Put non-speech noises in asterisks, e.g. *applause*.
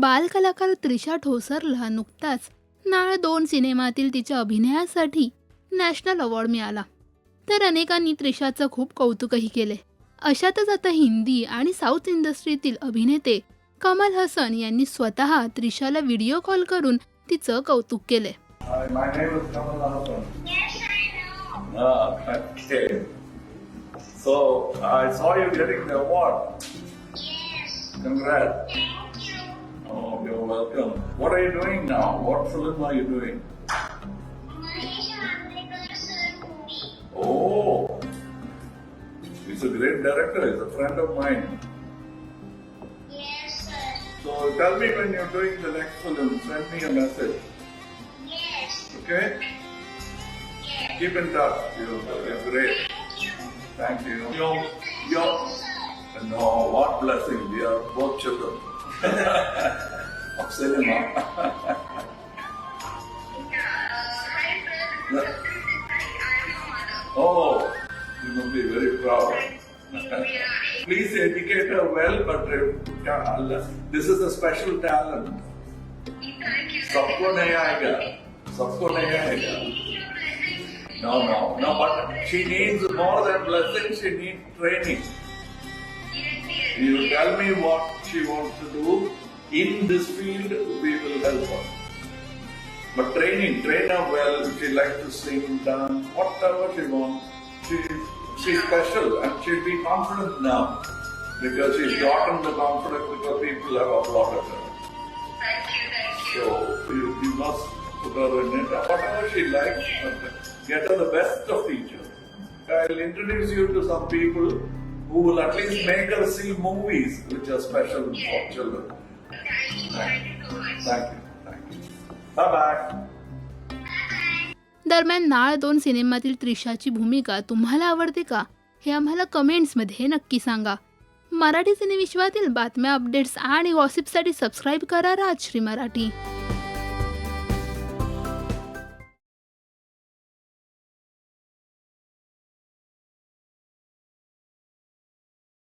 बालकलाकार त्रिशा ठोसरला नुकताच नाळ दोन सिनेमातील तिच्या अभिनयासाठी नॅशनल अवॉर्ड मिळाला तर अनेकांनी त्रिशाचं खूप कौतुकही केले अशातच आता हिंदी आणि साऊथ इंडस्ट्रीतील अभिनेते कमल हसन यांनी स्वतः त्रिशाला व्हिडिओ कॉल करून तिचं कौतुक केले. So I saw you getting the award. Yes. Congrats. Welcome. What are you doing now? What film are you doing? Mahesh Andrekar's movie. Oh, he's a great director. He's a friend of mine. Yes, sir. So tell me when you're doing the next film. Send me a message. Yes. Okay? Yes. Keep in touch. You're, you're great. Thank you. Thank you. You're, you're, no, what blessing. We are both children *laughs* of cinema. Hi, sir. I'm your mother. Oh, you must be very proud. Please educate her well, but uh, yeah, this is a special talent. Thank you. सबको नहीं आएगा सबको नहीं आएगा No, no, no, but she needs more than blessing, she needs training. You tell me what she wants to do. in this field, we will help her. But training, train her well. If she likes to sing, dance, whatever she wants. She, she's special and she'll be confident now. Because she's gotten the confidence because people have applauded her. Thank you. Thank you. So you, you must put her in it. Whatever she likes, but get her the best of teachers. I'll introduce you to some people who will at least make her see movies which are special for children. दरम्यान नाळ दोन सिनेमातील त्रिशाची भूमिका तुम्हाला आवडते का? हे आम्हाला कमेंट्समध्ये नक्की सांगा. मराठी सिनेविश्वातील बातम्या अपडेट्स आणि गॉसिपसाठी सबस्क्राईब करा राजश्री मराठी.